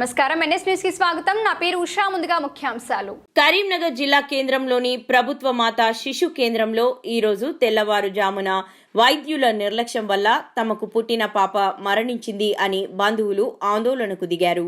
నమస్కారం. ఎన్ఎస్ న్యూస్కి స్వాగతం. నా పేరు ఉషా. ముందుగా ముఖ్యాంశాలు. కరీంనగర్ జిల్లా కేంద్రంలోని ప్రభుత్వ మాత శిశు కేంద్రంలో ఈరోజు తెల్లవారుజామున వైద్యుల నిర్లక్ష్యం వల్ల తమకు పుట్టిన పాప మరణించింది అని బంధువులు ఆందోళనకు దిగారు.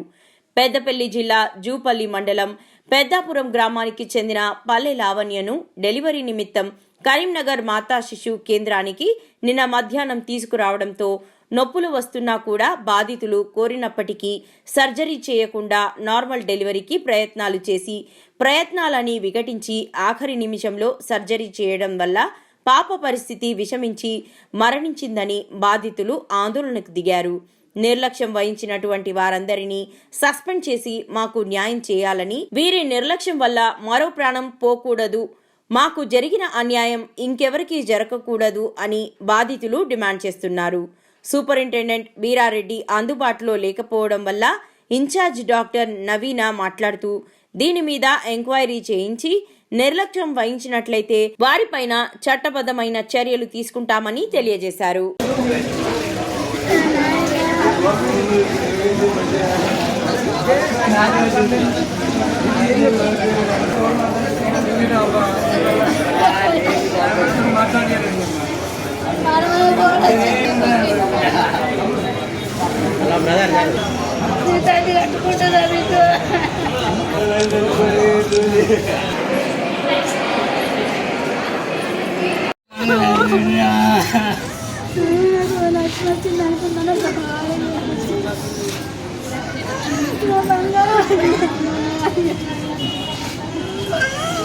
పెద్దపల్లి జిల్లా జూపల్లి మండలం పెద్దాపురం గ్రామానికి చెందిన పల్లె లావణ్యను డెలివరీ నిమిత్తం కరీంనగర్ మాతా శిశు కేంద్రానికి నిన్న మధ్యాహ్నం తీసుకురావడంతో నొప్పులు వస్తున్నా కూడా బాధితులు కోరినప్పటికీ సర్జరీ చేయకుండా నార్మల్ డెలివరీకి ప్రయత్నాలు చేసి ప్రయత్నాలని విఘటించి ఆఖరి నిమిషంలో సర్జరీ చేయడం వల్ల పాప పరిస్థితి విషమించి మరణించిందని బాధితులు ఆందోళనకు దిగారు. నిర్లక్ష్యం వహించినటువంటి వారందరినీ సస్పెండ్ చేసి మాకు న్యాయం చేయాలని వీరి నిర్లక్ష్యం వల్ల మరో ప్రాణం పోకూడదు మాకు జరిగిన అన్యాయం ఇంకెవరికీ జరగకూడదు అని బాధితులు డిమాండ్ చేస్తున్నారు. సూపరింటెండెంట్ వీరారెడ్డి అందుబాటులో లేకపోవడం వల్ల ఇన్ఛార్జ్ డాక్టర్ నవీన మాట్లాడుతూ దీని మీద ఎంక్వైరీ చేయించి నిర్లక్ష్యం వహించినట్లయితే వారిపైన చట్టబద్ధమైన చర్యలు తీసుకుంటామని తెలియజేశారు. మాట్లాడారు.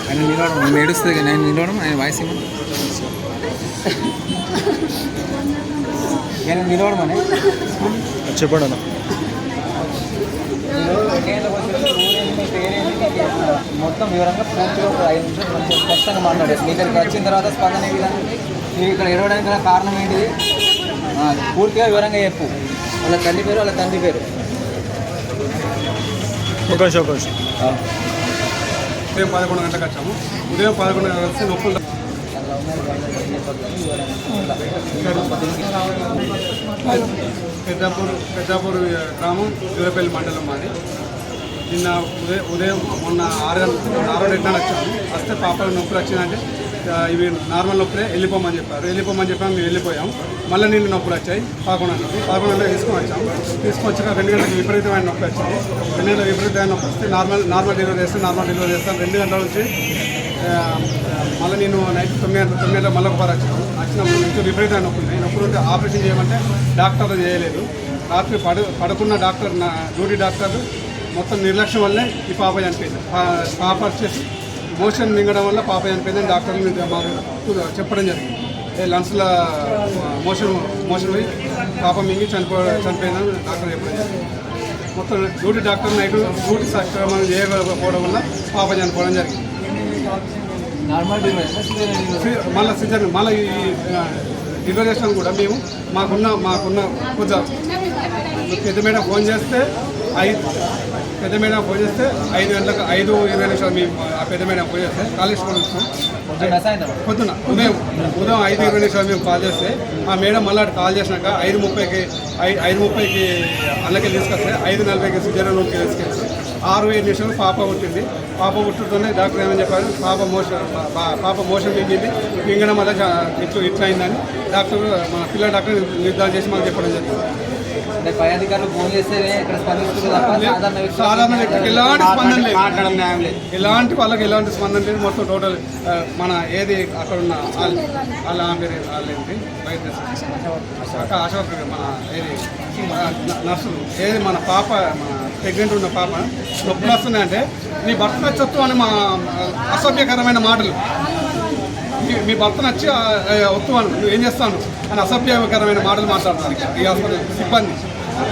ఆయన నిలవడం మేము ఏడుస్తుంది కానీ ఆయన నిలవడం ఆయన వాయిస్ ఏమో. చెప్పండి అన్న మొత్తం వివరంగా పూర్తిగా ఒక ఐదు నిమిషాలు మంచిగా స్పష్టంగా మాట్లాడేది మీ దగ్గరికి వచ్చిన తర్వాత స్పందన విధంగా నీవు ఇక్కడ ఎడవడానికి గల కారణం ఏంటిది? పూర్తిగా వివరంగా చెప్పు. వాళ్ళ తల్లి పేరు వాళ్ళ తండ్రి పేరు. ఒక నిమిషం ఒక నిమిషం. ఉదయం పదకొండు గంటలకు వచ్చాము. ఉదయం పదకొండు గంటలకు వస్తే నొప్పులు పెద్దాపూర్ పెద్దాపూర్ గ్రామం జూరపల్లి మండలం మాది. నిన్న ఉదయం ఉదయం మొన్న ఆరు గంటల ఆరు గంటలకు వచ్చాము. వస్తే పాప నొప్పులు వచ్చిందంటే ఇవి నార్మల్ నొప్పులే వెళ్ళిపోమని చెప్పారు. వెళ్ళిపోమని చెప్పాము మేము వెళ్ళిపోయాం మళ్ళీ నిన్న నొప్పులు వచ్చాయి పాకుండా నొప్పి పదకొండు తీసుకొని వచ్చాము. తీసుకొని వచ్చాక రెండు గంటలకు విపరీతమైన నొప్పి వచ్చింది. రెండు గంటల విపరీతమైన నొప్పి వస్తే నార్మల్ నార్మల్ డెలివరీ చేస్తే నార్మల్ డెలివరీ చేస్తాం. రెండు గంటల నుంచి మళ్ళీ నేను నైట్ తొమ్మిది తొమ్మిది మళ్ళీ ఒకసారి వచ్చాను వచ్చినప్పుడు నుంచి విపరీత నొప్పి నొప్పులు ఉంటే ఆపరేషన్ చేయమంటే డాక్టర్ చేయలేదు. రాత్రి పడు పడుకున్న డాక్టర్ నా డ్యూటీ డాక్టర్ మొత్తం నిర్లక్ష్యం వల్లే ఈ పాప చనిపోయింది. పాప వచ్చేసి మోషన్ మింగడం వల్ల పాప చనిపోయిందని డాక్టర్ మాకు చెప్పడం జరిగింది. ఏ మోషన్ మోషన్ పోయి పాప మింగి చనిపో చనిపోయిందని డాక్టర్ చెప్పడం జరిగింది. మొత్తం డ్యూటీ డాక్టర్ నైట్ డ్యూటీ సక్రమం చేయకపోవడం వల్ల పాప చనిపోవడం జరిగింది. మళ్ళీ సిజర్ మళ్ళీ ఈ రిజర్వేషన్ కూడా మేము మాకున్న మాకున్న కొంచెం పెద్ద మేడం ఫోన్ చేస్తే ఐదు పెద్ద మేడం ఫోన్ చేస్తే ఐదు గంటలకు ఐదు ఇరవై నిమిషాలు మేము ఆ పెద్ద మేడం ఫోన్ చేస్తే కాలేజ్ వచ్చాం సాయంత్రం పొద్దున ఉదయం ఉదయం ఐదు ఇరవై నిమిషాలు మేము కాల్ చేస్తే ఆ మేడం మళ్ళీ కాల్ చేసినాక ఐదు ముప్పైకి ఐ- ఐదు ముప్పైకి అన్నకి తీసుకొస్తే ఐదు నలభైకి సిజర్ రూమ్కి తీసుకెళ్తే ఆరు ఏడు నిమిషాలు పాప పుట్టింది. పాప పుట్టుతోనే డాక్టర్ ఏమని చెప్పారు? పాప మోషన్ పాప మోషన్ మింగింది మింగడం వల్ల చా- ఇట్లా ఇట్లా అయిందని డాక్టర్ మన పిల్లల డాక్టర్ నిర్ధారణ చేసి మాకు చెప్పడం జరిగింది. సాధారణ వ్యక్తికి ఎలాంటి స్పందన లేదు. ఎలాంటి వాళ్ళకి ఎలాంటి స్పందన లేదు. మొత్తం టోటల్ మన ఏది అక్కడ ఉన్న వాళ్ళ వాళ్ళ ఆమె వాళ్ళు ఏంటి? వైద్య అక్క ఆశవర్కర్. మన ఏది నర్సులు ఏది మన పాప మన ప్రెగ్నెంట్ ఉన్న పాప. నొప్పులు వస్తున్నాయంటే నీ భర్త నచ్చొద్దు అని మా అసభ్యకరమైన మాటలు. మీ- భర్త నచ్చి ఆ, వద్దు అను. నువ్వు ఏం చేస్తాను అని అసభ్యకరమైన మాటలు మాట్లాడుతున్నారు ఈ హాస్పిటల్ సిబ్బంది.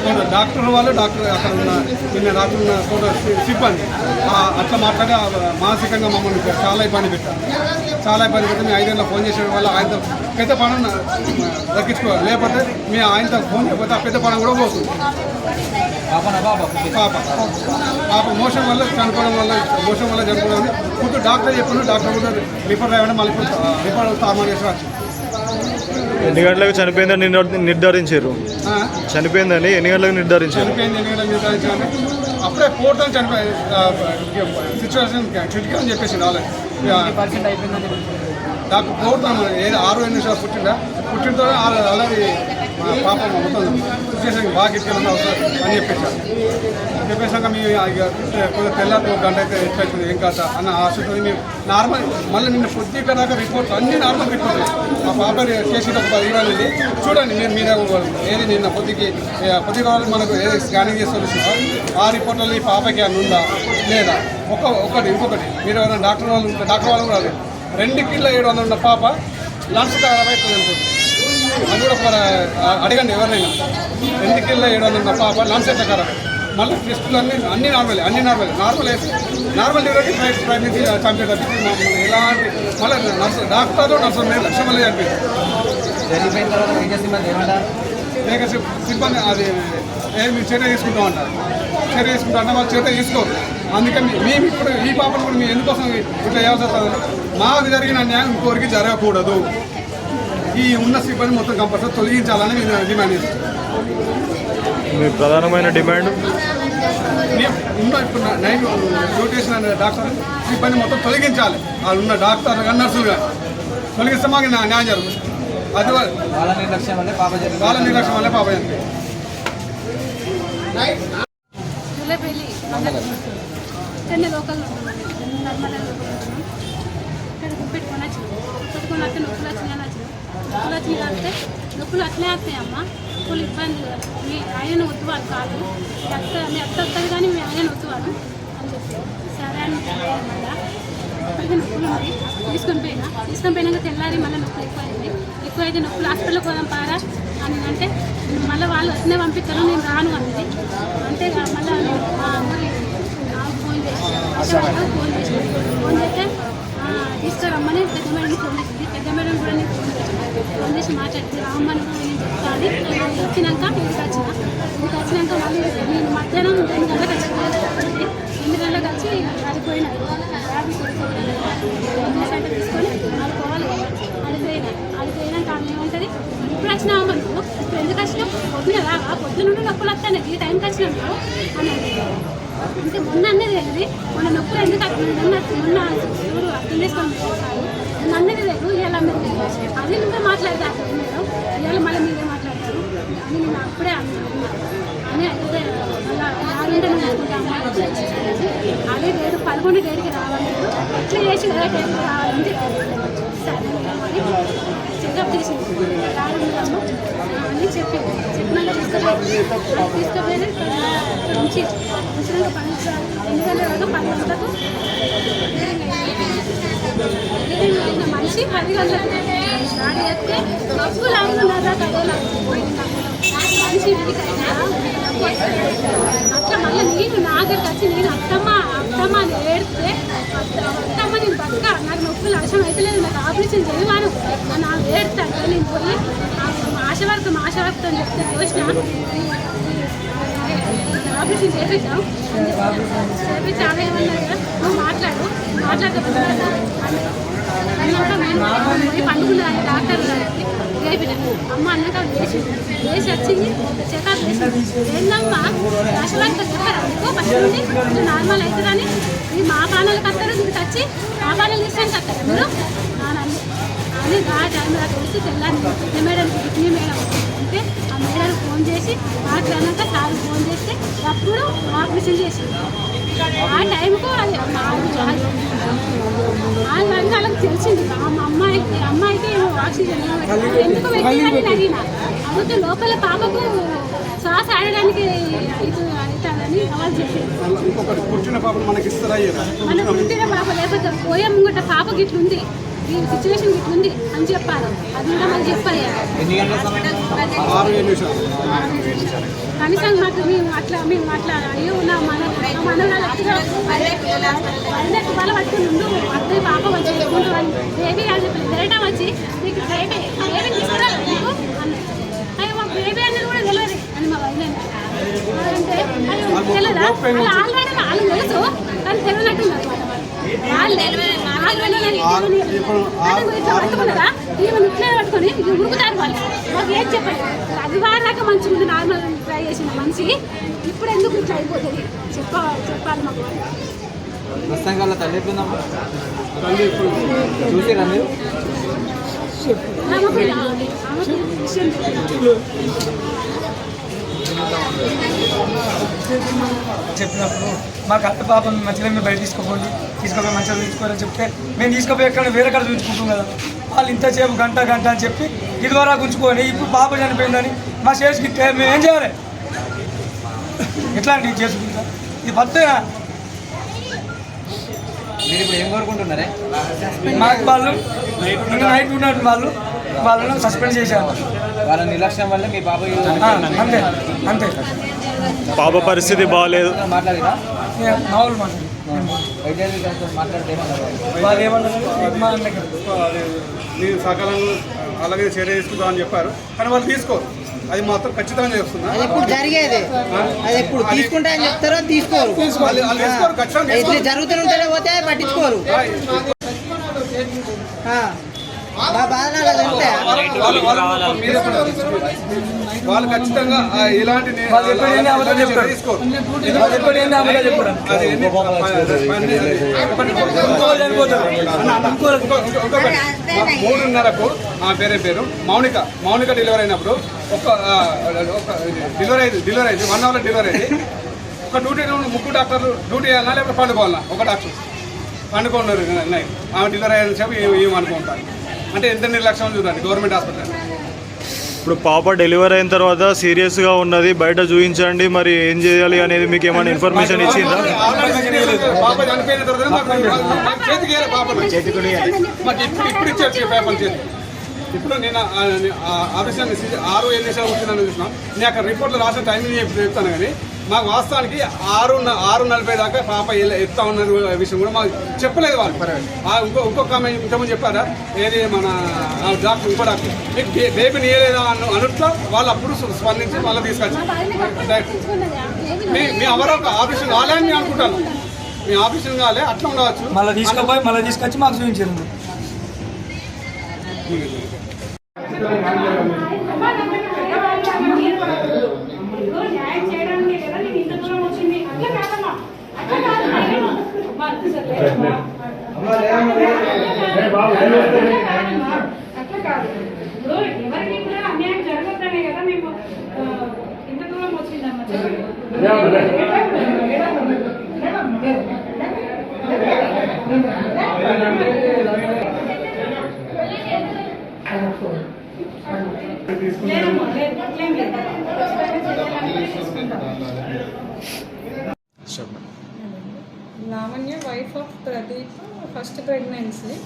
కొంత డాక్టర్ వాళ్ళు డాక్టర్ అక్కడ ఉన్న నిన్న రాత్రి ఉన్న సి- సిబ్బంది ఆ, అట్లా మాట్లాడి ఆ, మానసికంగా మమ్మల్ని చాలా ఇబ్బంది పెట్టారు. చాలా ఇబ్బంది పెట్టి మేము ఐదేళ్ళ ఫోన్ చేసే వల్ల ఆయనతో పెద్ద పనం దక్కించుకోవాలి. లేకపోతే మీ ఆయనతో ఫోన్ చేయకపోతే ఆ పెద్ద పనం కూడా పోతుంది. పాప? పాప. మోషన్ వల్ల చనిపోవడం వల్ల మోషన్ వల్ల చనిపోవడం వల్ల ఇప్పుడు డాక్టర్ చెప్పాను డాక్టర్ కూడా రిపోర్ట్ రాయడం మళ్ళీ రిపోర్ట్ తార్మాన్ చేసి రాచ్చు ఎన్ని గంటలకు చనిపోయిందని నిర్ధారించారు? చనిపోయిందని ఎన్ని గంటలకు నిర్ధారించారు? చనిపోయింది ఎన్ని గంటలకు అప్పుడే పోవటం చనిపోయి సిచ్యువేషన్ క్రిటికల్ అని చెప్పేసి చెప్పి నాకు పోవటం ఏది ఆరు ఎన్ని నిమిషాలు పుట్టిందా? పుట్టినతో ఆల్రెడీ మా పాప మొత్తం సిచ్యువేషన్ బాగా అవసరం అని చెప్పేసారు చెప్పేసాక మీ ఇక గంట అయితే ఎట్లయితుంది ఏం కాదా అన్న ఆశతో మేము నార్మల్ మళ్ళీ నిన్న పొద్దుక దాకా రిపోర్ట్ అన్ని నార్మల్ రిపోర్ట్ మా పాప చేసి ఒక పది ఇవాళ చూడండి మీరు మీరే ఏది నిన్న పొద్దుకి పొద్దుగా వాళ్ళు మనకు ఏది స్కానింగ్ చేసి ఆ రిపోర్ట్లో ఈ పాపకి అని ఉందా? లేదా? ఒక ఒకటి ఇంకొకటి. మీరు ఏమైనా డాక్టర్ వాళ్ళు ఉంటే డాక్టర్ వాళ్ళు కూడా లేదు. రెండు కిలో ఏడు వందలు ఉన్న పాప లంచ్ ఖరాబ్ అనుకుంటుంది అది కూడా అడగండి ఎవరినైనా. రెండు కిలో ఏడు వందలు ఉన్న పాప లంచ్ ఎట్లా మళ్ళీ టెస్టులు అన్ని అన్ని నార్మల్ అన్ని నార్మల్ నార్మల్ వేసి నార్మల్ డెలివరీకి ప్రయత్నించి చంపే మమ్మల్ని ఎలాంటి మళ్ళీ నర్సు డాక్టర్తో నర్సు మేము లక్ష మళ్ళీ చంపేది లేక సిబ్బంది అది ఏ మీరు చర్య తీసుకుంటాం అంటారు. చర్య తీసుకుంటాం అంటే వాళ్ళు చర్య తీసుకోరు. అందుకని మేము ఇప్పుడు ఈ పాపను కూడా మేము ఎందుకోసం ఇట్లా చేయాల్సి వస్తుంది? మాకు జరిగిన న్యాయం ఇంకోరికి జరగకూడదు. ఈ ఉన్న సిబ్బంది మొత్తం కంపల్సరీ తొలగించాలని మేము డిమాండ్ చేస్తాం మీ ప్రధానమైన డిమాండ్? మేము ఉన్న ఇప్పుడు నైన్ డ్యూటేషన్ అనే డాక్టర్. సిబ్బంది మొత్తం తొలగించాలి. వాళ్ళు ఉన్న డాక్టర్ కానీ నర్సులు కానీ తొలగిస్తే మాకు న్యా- న్యాయం జరుగుతుంది. అది వాళ్ళ నిర్లక్ష్యం వల్లే పాప జరిగింది వాళ్ళ నిర్లక్ష్యం వల్లే పాప. జులపల్లి చెన్నై లోకల్ నర్మదా ఇక్కడ పెట్టుకొని వచ్చిన. పెట్టుకొని వస్తే నొప్పులు వచ్చినాయని వచ్చిన. నొప్పులు వచ్చినాయి అంటే నొప్పులు అట్లే వస్తాయి అమ్మ. నొప్పులు ఇబ్బంది మీ ఆయన వద్దువాడు కాదు. మీ అత్త మీ అత్త వస్తుంది కానీ మీ ఆయన వద్దువాడు అని చెప్పి సరే అని మళ్ళా. ఇప్పటికీ నొప్పులు ఉంది తీసుకొని పోయినా. తీసుకొని పోయినాక తెల్లారి మళ్ళీ నొప్పులు ఎక్కువైంది. ఎక్కువైతే ఎక్కువ అయితే నొప్పులు హాస్పిటల్కి పోదాం పారా అని అంటే మళ్ళీ వాళ్ళు వస్తూనే పంపిస్తారు నేను రాను అన్నది. అంటే మళ్ళీ మా అమ్మకి ఫోన్ చేసి వాళ్ళకి ఫోన్ చేసి ఫోన్ చేస్తే తీసుకురమ్మని పెద్ద మేడం ఫోన్ చేసింది. పెద్ద మేడం కూడా నేను ఫోన్ చేసింది ఫోన్ చేసి మాట్లాడింది రామ్మని నేను వచ్చినాక ఇంటికి వచ్చిన. ఇంటికి వచ్చినాక మళ్ళీ నేను మధ్యాహ్నం రెండు గంటలకు వచ్చింది రెండు గంటలకు వచ్చి అడిపోయినారు సెంటర్ తీసుకొని ఆడుకోవాలి అడిపోయినా అడిపోయినాక ఆమె ఏమంటుంది? ఇప్పుడు వచ్చినావా నువ్వు ఇప్పుడు ఎందుకు వచ్చినావు పొద్దున రావా పొద్దున నుండి నొప్పులు వస్తాయి ఈ టైంకి వచ్చినావు అని అంటే మొన్న అన్నది అది. మొన్న నొప్పులు ఎందుకు అక్కడ మొన్న మొన్న చూడు అర్థం చేసుకోండి పోతాను మొన్న అన్నది లేదు ఇవాళ అన్నది లేదు అది నువ్వే మాట్లాడతారు మీరు ఇవాళ మళ్ళీ మీరే మాట్లాడతారు. అని నేను అప్పుడే అన్నాను అని అయితే మళ్ళీ ఆరుంటే అదే డేట్ పదకొండు డేట్కి రావాలి. ఎట్లా చేసి కదా డేట్కి రావాలంటే సరే చేసింది. రావడం అని చెప్పింది చెప్పినాక తీసుకుపోయి తీసుకుపోయి నుంచి ఉంచినాక పని ఎన్ని గంటల వరకు పది గంటలకు మనిషి పది గంటలకు చెప్తే చేస్తే నొప్పులు లాగుతున్నారు మనిషి ఇంటికైనా అట్లా మళ్ళీ నేను నా దగ్గరికి వచ్చి నేను అత్తమ్మ అత్తమ్మ అని ఏడితే అత్త- అత్తమ్మ నేను బతక నాకు నొప్పులు అర్థం అవుతలేదు నాకు ఆపరేషన్ చేయవాను నాకు ఏడుతాను నేను పోయి ఆశ వరకు వరకు అని చెప్తే చూసిన ఆపరేషన్ చేపించాం చేపించి ఆమె ఏమన్నారు నువ్వు మాట్లాడు మాట్లాడకపోతే అన్నాక నేను పండుకున్నాను డాక్టర్ గారికి. లేపిన అమ్మ అన్నాక లేచి లేచి వచ్చింది చెకప్ చేసింది ఏందమ్మా దశలకు చెప్పారు అనుకో ఫస్ట్ నుండి ఇట్లా నార్మల్ అవుతుందని మా పానాలకు వస్తారు మీకు వచ్చి మా పానాలు తీసుకోడానికి వస్తారు మీరు అని ఆ టైంలో తెలిసి తెల్లారి మేడం కిడ్నీ మేడం అంటే ఆ మేడం ఫోన్ చేసి మాట్లాడినాక సార్ ఫోన్ చేస్తే అప్పుడు ఆపరేషన్ చేసింది. ఆ టైంకు అది ఆ వాళ్ళకి తెలిసింది మా అమ్మాయికి అమ్మాయికి ఏమో ఆక్సిజన్. ఎందుకు పెట్టిందని నేను అడిగిన లోపల పాపకు శ్వాస ఆడడానికి అవుతుందని వాళ్ళు ఇయ్యరా? మన పుట్టిన పాప లేకపోతే పోయే ముంగట పాపకి ఇట్లుంది ఈ సిచ్యువేషన్ ఇట్లుంది. అని చెప్పారు అది కూడా మాకు చెప్పాలి. కనీసం మాకు మేము అట్లా మేము అట్లా అయ్యో నా మన మన వాళ్ళకి వాళ్ళ పట్టుకుని ఉండు అత్తయ్య పాప వచ్చి అని బేబీ అని చెప్పి తిరగటం వచ్చి నీకు బేబీ నీకు అయ్యో మా బేబీ అన్నది కూడా తెలియదు. అని మా వైద్యం అంటే అయ్యో తెలియదా? వాళ్ళు ఆల్రెడీ వాళ్ళు తెలుసు కానీ తెలియనట్టుంది అనమాట వాళ్ళు తెలియదు. మీరు ఈమెను ఇట్లే పట్టుకొని ఉరుకుతారు వాళ్ళు మాకు ఏం చెప్పండి. అది వారాక నార్మల్ ట్రై చేసిన మనిషి ఇప్పుడు ఎందుకు ఇట్లా అయిపోతుంది చెప్ప చెప్పాలి మాకు వాళ్ళ తల్లి తల్లి ఇప్పుడు మీరు విషయం చెప్పినప్పుడు మాకు అత్త పాపం మంచిగా మేము బయట తీసుకోపోయి తీసుకుపోయి మంచిగా చూపించుకోవాలని చెప్తే మేము తీసుకుపోయి ఎక్కడ వేరే కాడ చూపించుకుంటాం కదా. వాళ్ళు ఇంతసేపు గంట గంట అని చెప్పి ఇది వరకు ఉంచుకొని ఇప్పుడు పాప చనిపోయిందని మా ఇస్తే మేము ఏం చేయాలి? ఎట్లా అండి ఇది చేసుకుంటా? ఇది పత్తేనా మీరు ఇప్పుడు ఏం కోరుకుంటున్నారే? మాకు వాళ్ళు నిన్న నైట్ ఉన్నట్టు వాళ్ళు వాళ్ళను సస్పెండ్ చేశారు. వాళ్ళ నిర్లక్ష్యం వల్ల మీ ఆ, అంతే అంతే. పాప పరిస్థితి బాగాలేదు మాట్లాడిరా ఏ, మామూలు మాట వైద్యాధికారితో మాట్లాడితే ఏమన్నారు వాళ్ళు? వాళ్ళు ఏమన్నారు మా అన్నకి అది నేను సకాలంలో అలాగే చర్య తీసుకుందాం అని చెప్పారు. కానీ వాళ్ళు తీసుకోరు. అది మాత్రం ఖచ్చితంగా చేస్తున్నా. అది ఇప్పుడు జరిగేది? అది ఇప్పుడు తీసుకుంటా అని చెప్తారో తీసుకోరు. జరుగుతుంటే పోతే పట్టించుకోరు. వాళ్ళు- వాళ్ళు మీరే కూడా వాళ్ళు ఖచ్చితంగా మా మూడున్నరకు ఆ పేరే పేరు మౌనిక. మౌనిక డెలివరీ అయినప్పుడు ఒక డెలివరీ అయింది డెలివరీ అయింది. వన్ అవర్ డెలివరీ అయింది. ఒక డ్యూటీ ముగ్గురు డాక్టర్లు డ్యూటీ చేయాలా లేకపోతే పండుకోవాలా ఒక డాక్టర్. పండుకున్నారు నైట్ ఆమె డెలివరీ అయిన చెప్పి ఏం అనుకుంటారు అంటే ఎంత నిర్లక్ష్యం చూడండి గవర్నమెంట్ హాస్పిటల్. ఇప్పుడు పాప డెలివరీ అయిన తర్వాత సీరియస్గా ఉన్నది బయట చూపించండి మరి ఏం చేయాలి అనేది మీకు ఏమైనా ఇన్ఫర్మేషన్ ఇచ్చిందా? పాప చనిపోయిన తర్వాత చేతికి ఇప్పుడు ఇప్పుడు ఇచ్చారు పేపర్ చేతి ఇప్పుడు నేను ఆఫీసర్ ఆరు ఎన్ని నిమిషాలు వచ్చిందని చూసినాం. నేను అక్కడ రిపోర్ట్లో రాసిన చెప్పి చెప్తాను కానీ మాకు వాస్తవానికి ఆరు ఆరు నలభై దాకా పాప ఎత్తా ఉన్నది కూడా విషయం కూడా మాకు చెప్పలేదు వాళ్ళు. ఆ ఇంకో ఇంకొక ఆమె ఇంతకుముందు చెప్పారా? ఏది మన ఆ డాక్టర్ ఇంకో డాక్టర్. మీకు బేబీ నీయలేదా అన్న అనుట్లో వాళ్ళు అప్పుడు స్పందించి మళ్ళీ. ఏమి మీ మీ ఎవరో ఒక ఆఫీసు కాలే అని నేను అనుకుంటాను. మీ ఆఫీసు కాలే అట్లా ఉండవచ్చు. మళ్ళీ తీసుకుపోయి మళ్ళీ తీసుకొచ్చి మాకు చూపించారు న్యాయం చేయడానికి కదా నేను ఇంత దూరం వచ్చింది అట్లా కాదమ్మా అట్లా కాదు అమ్మా, అట్లా కాదు ఇప్పుడు ఎవరికి కూడా అన్యాయం జరగద్దనే కదా మేము ఇంత దూరం వచ్చిందమ్మా చెప్పండి లేదమ్మా లేదు అట్లేం లేదు Lavanya wife of Pradeep first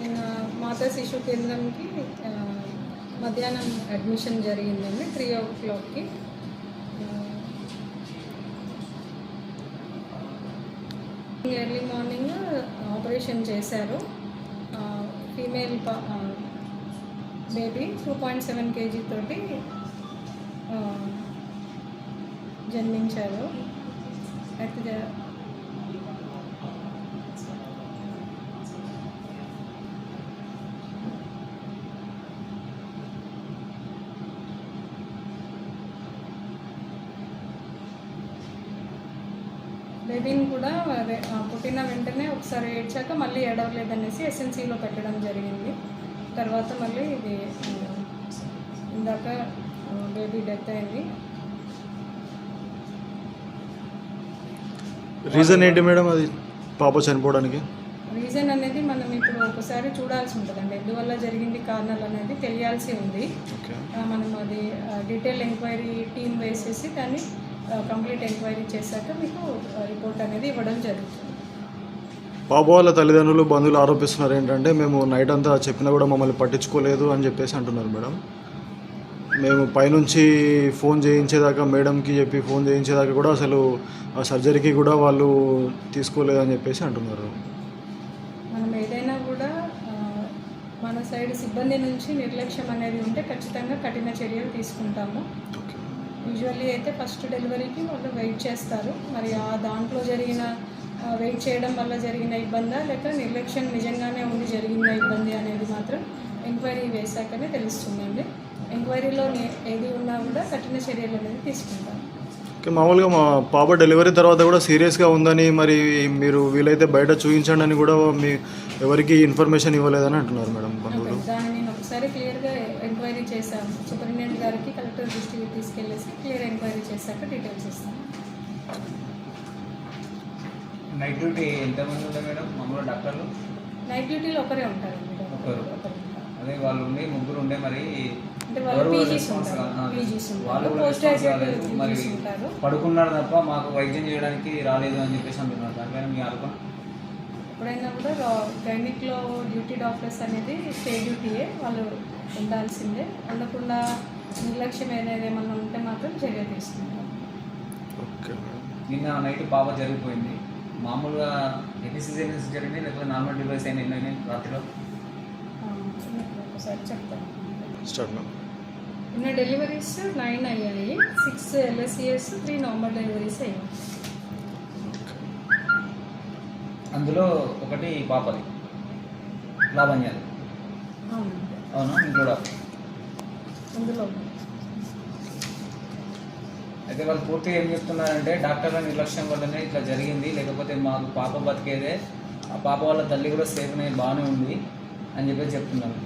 నేను మాతా శిశు కేంద్రంకి మధ్యాహ్నం అడ్మిషన్ జరిగిందండి త్రీ ఓ క్లాక్కి ఎర్లీ మార్నింగ్ ఆపరేషన్ చేశారు. Female baby two point seven kg తోటి జన్మించారు. అయితే బేబీని కూడా అదే పుట్టిన వెంటనే ఒకసారి ఏడ్చాక మళ్ళీ ఏడవలేదనేసి ఎస్ఎన్సీలో పెట్టడం జరిగింది. తర్వాత మళ్ళీ ఇది ఇందాక బేబీ డెత్ అయింది. రీజన్ ఏంటి మేడం అది? పాప చనిపోవడానికి? రీజన్ అనేది మనం ఇప్పుడు ఒకసారి చూడాల్సి ఉంటుందండి. ఎందువల్ల జరిగింది కారణాలు అనేది తెలియాల్సి ఉంది. మనం అది డీటెయిల్ ఎంక్వైరీ టీం వేసేసి దాన్ని కంప్లీట్ ఎంక్వైరీ చేశాక మీకు రిపోర్ట్ అనేది ఇవ్వడం జరుగుతుంది. పాప వాళ్ళ తల్లిదండ్రులు బంధువులు ఆరోపిస్తున్నారు ఏంటంటే మేము నైట్ అంతా చెప్పినా కూడా మమ్మల్ని పట్టించుకోలేదు అని చెప్పేసి అంటున్నారు మేడం. మేము పైనుంచి ఫోన్ చేయించేదాకా మేడంకి చెప్పి ఫోన్ చేయించేదాకా కూడా అసలు ఆ సర్జరీకి కూడా వాళ్ళు తీసుకోలేదని చెప్పేసి అంటున్నారు. మనం ఏదైనా కూడా మన సైడ్ సిబ్బంది నుంచి నిర్లక్ష్యం అనేది ఉంటే ఖచ్చితంగా కఠిన చర్యలు తీసుకుంటాము. యూజువల్లీ అయితే ఫస్ట్ డెలివరీకి వాళ్ళు వెయిట్ చేస్తారు. మరి ఆ దాంట్లో జరిగిన వెయిట్ చేయడం వల్ల జరిగిన ఇబ్బందా? లేక నిర్లక్ష్యం నిజంగానే ఉండి జరిగిన ఇబ్బంది అనేది మాత్రం ఎంక్వైరీ వేశాకనే తెలుస్తుందండి. ఎంక్వైరీలో ఏది ఉన్నా కూడా కఠిన చర్యలు అనేది తీసుకుంటాం ఓకే, మామూలుగా మా పాప డెలివరీ తర్వాత కూడా సీరియస్గా ఉందని మరి మీరు వీలైతే బయట చూపించండి అని కూడా మీ ఎవరికి ఇన్ఫర్మేషన్ ఇవ్వలేదని అంటున్నారు మేడం బంధువులు. దాన్ని నేను ఒకసారి క్లియర్గా ఎంక్వైరీ చేశాను సూపరింటెండెంట్ గారికి కలెక్టర్ దృష్టికి తీసుకెళ్ళేసి క్లియర్ ఎంక్వైరీ చేశాక డీటెయిల్స్ ఇస్తాను. నైట్ డ్యూటీ ఎంతమంది ఉండే మేడం? మామూలు డాక్టర్లు? నైట్ డ్యూటీలో ఒకరే ఉంటారండి ఒకరు. ఉంటారు. అదే వాళ్ళు ఉండి ముగ్గురు ఉండే మరి ఉంటారు. ఉంటారు. మరి ఉంటారు. పడుకున్నారు తప్ప మాకు వైద్యం చేయడానికి రాలేదు అని చెప్పేసి అంటున్నారు. దానిపైన మీ ఆరోపణ? ఎప్పుడైనా కూడా గైనిక్లో డ్యూటీ డాక్టర్స్ అనేది స్టే డ్యూటీయే. వాళ్ళు ఉండాల్సిందే. ఉండకుండా నిర్లక్ష్యం ఏదైనా ఏమన్నా ఉంటే మాత్రం చర్య తీసుకుంటాం. నిన్న నైట్ పాప జరిగిపోయింది. మామూలుగా ఎన్ని సిజరీన్స్ జరిగింది లేకపోతే నార్మల్ డివైస్ అయినా ఎన్ని అయినాయి రాత్రిలో? ఒకసారి చెప్తాను. స్టార్ట్ నిన్న డెలివరీస్ నైన్ అయ్యాయి six LSCS three normal deliveries అయ్యాయి. అందులో ఒకటి పాపది అవునండి. అవునా? ఇంట్లో అందులో. అయితే వాళ్ళు పూర్తిగా ఏం చెప్తున్నారంటే డాక్టర్ల నిర్లక్ష్యం వల్లనే ఇట్లా జరిగింది. లేకపోతే మాకు పాప బతికేదే. ఆ పాప వాళ్ళ తల్లి కూడా సేఫ్ అనేది బాగానే ఉంది అని చెప్పేసి చెప్తున్నారు.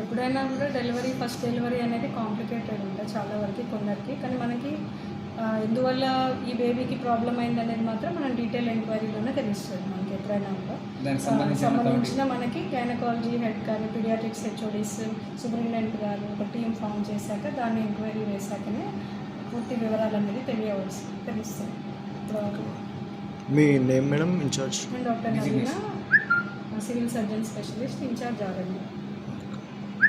ఎప్పుడైనా కూడా డెలివరీ ఫస్ట్ డెలివరీ అనేది కాంప్లికేటెడ్ ఉంటుంది చాలా వరకు కొందరికి. కానీ మనకి ఎందువల్ల ఈ బేబీకి ప్రాబ్లం అయింది అనేది మాత్రం మనం డీటెయిల్ ఎంక్వైరీలోనే తెలుస్తుంది మనకి ఎప్పుడైనా కూడా. సంబంధించిన మనకి గైనకాలజీ హెడ్ కానీ పీడియాట్రిక్స్ హెచ్ఓడిస్ సూపరింటెండెంట్ గారు ఒక టీం ఫామ్ చేశాక దాన్ని ఎంక్వైరీ వేశాకనే పూర్తి వివరాలు అనేది తెలియవలసి తెలుస్తాయి ఇప్పుడు మీ నేమ్ మేడం ఇన్ఛార్జ్ నేను doctor Naveena civil surgeon specialist incharge RMD